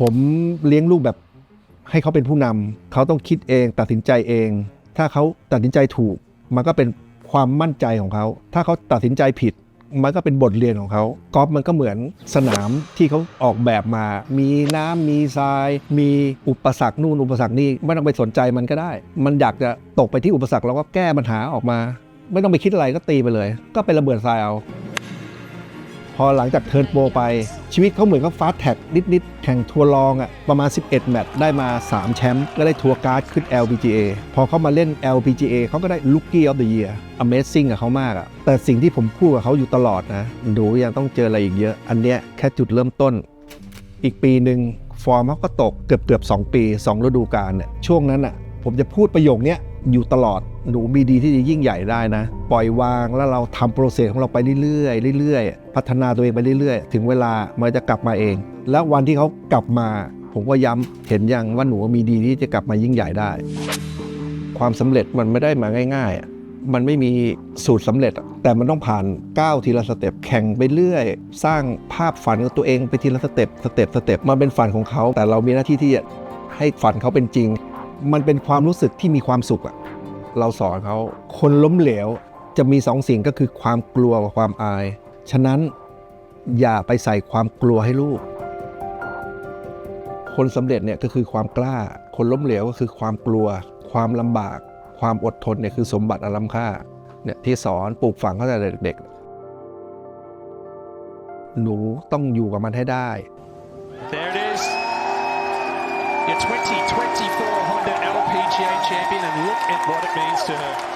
ผมเลี้ยงลูกแบบให้เขาเป็นผู้นำเขาต้องคิดเองตัดสินใจเอง ถ้าเขาตัดสินใจถูก มันก็เป็นความมั่นใจของเขา ถ้าเขาตัดสินใจผิด มันก็เป็นบทเรียนของเขากอล์ฟมันก็เหมือนสนามที่เขาออกแบบมา มีน้ำมีทราย มีอุปสรรคนู่นอุปสรรคนี่ไม่ต้องไปสนใจมันก็ได้ มันอยากจะตกไปที่อุปสรรคเราก็แก้ปัญหาออกมา ไม่ต้องไปคิดอะไรก็ตีไปเลย ก็เป็นระเบิดทรายเอา พอหลังจากเทิร์นโปรไปชีวิตเขาเหมือนกับฟาสแท็กนิดๆแข่งทัวร์ลองอะ่ะประมาณ 11 แมตช์ได้มา 3 แชมป์ก็ได้ทัวร์การ์ดขึ้น LPGA พอเขามาเล่น LPGA เขาก็ได้ Rookie of the Year Amazing กับเขามากอะ่ะแต่สิ่งที่ผมพูดกับเขาอยู่ตลอดนะหนูยังต้องเจออะไรอีกเยอะ อันเนี้ยแค่จุดเริ่มต้น อีกปีหนึ่งฟอร์มเขาก็ตกเกือบเกือบ2ปี 2 ฤดูกาลเนี่ยช่วงนั้นอะผมจะพูดประโยคเนี้ย อยู่ตลอดหนูมีดีที่จะยิ่งใหญ่ได้นะ ปล่อยวางแล้วเราทำโปรเซสของเราไปเรื่อยๆเรื่อยๆ พัฒนาตัวเองไปเรื่อยๆ ถึงเวลามันจะกลับมาเอง แล้ววันที่เขากลับมา ผมก็ย้ำเห็นยังว่าหนูมีดีที่จะกลับมายิ่งใหญ่ได้ ความสำเร็จมันไม่ได้มาง่าย ๆมันไม่มีสูตรสำเร็จ แต่มันต้องผ่านก้าวทีละสเต็ปแข่งไปเรื่อย สร้างภาพฝันของตัวเองไปทีละสเต็ปสเต็ปสเต็ปมันเป็นฝันของเขา แต่เรามีหน้าที่ที่จะให้ฝันเขาเป็นจริง มันเป็นความรู้สึกที่มีความสุขอะเราสอนเขาคนล้มเหลวจะมีสองสิ่งก็คือความกลัวกับความอาย ฉะนั้นอย่าไปใส่ความกลัวให้ลูก คนสำเร็จเนี่ยก็คือความกล้า คนล้มเหลวก็คือความกลัว ความลำบาก ความอดทนเนี่ยคือสมบัติอันล้ำค่าเนี่ยที่สอนปลูกฝังเขาตั้งแต่เด็กๆ หนูต้องอยู่กับมันให้ได้ There it is. Your 2024 what it means to her.